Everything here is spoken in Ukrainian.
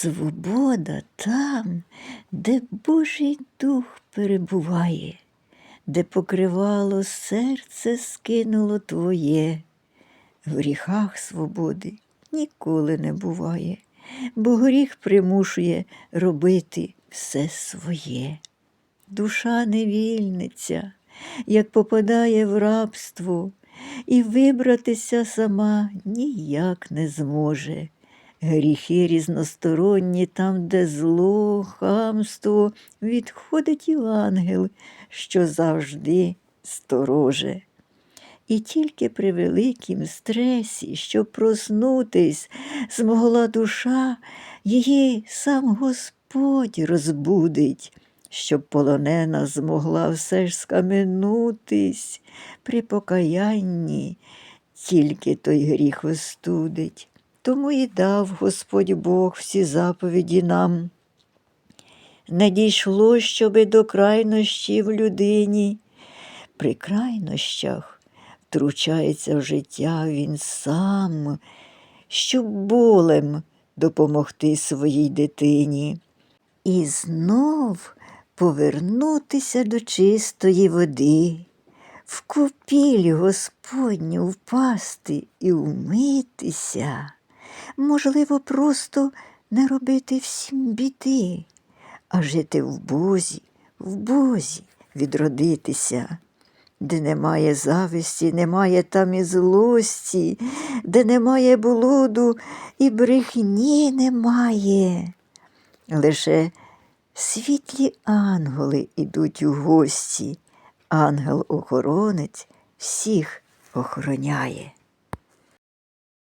Свобода там, де Божий дух перебуває, де покривало серце скинуло твоє. В гріхах свободи ніколи не буває, бо гріх примушує робити все своє. Душа не вільниця, як попадає в рабство, і вибратися сама ніяк не зможе. Гріхи різносторонні, там, де зло, хамство, відходить і ангел, що завжди стороже. І тільки при великім стресі, щоб проснутись, змогла душа, її сам Господь розбудить, щоб полонена змогла все ж скаменутись при покаянні, тільки той гріх остудить. Тому і дав Господь Бог всі заповіді нам. Не дійшло, щоби до крайнощі в людині. При крайнощах втручається в життя він сам, щоб болем допомогти своїй дитині. І знов повернутися до чистої води, в купіль Господню впасти і вмитися, можливо, просто не робити всім біди, а жити в Бозі, в Бозі відродитися, де немає зависті, немає там і злості, де немає блуду і брехні немає. Лише світлі ангели ідуть у гості, ангел-охоронець всіх охороняє.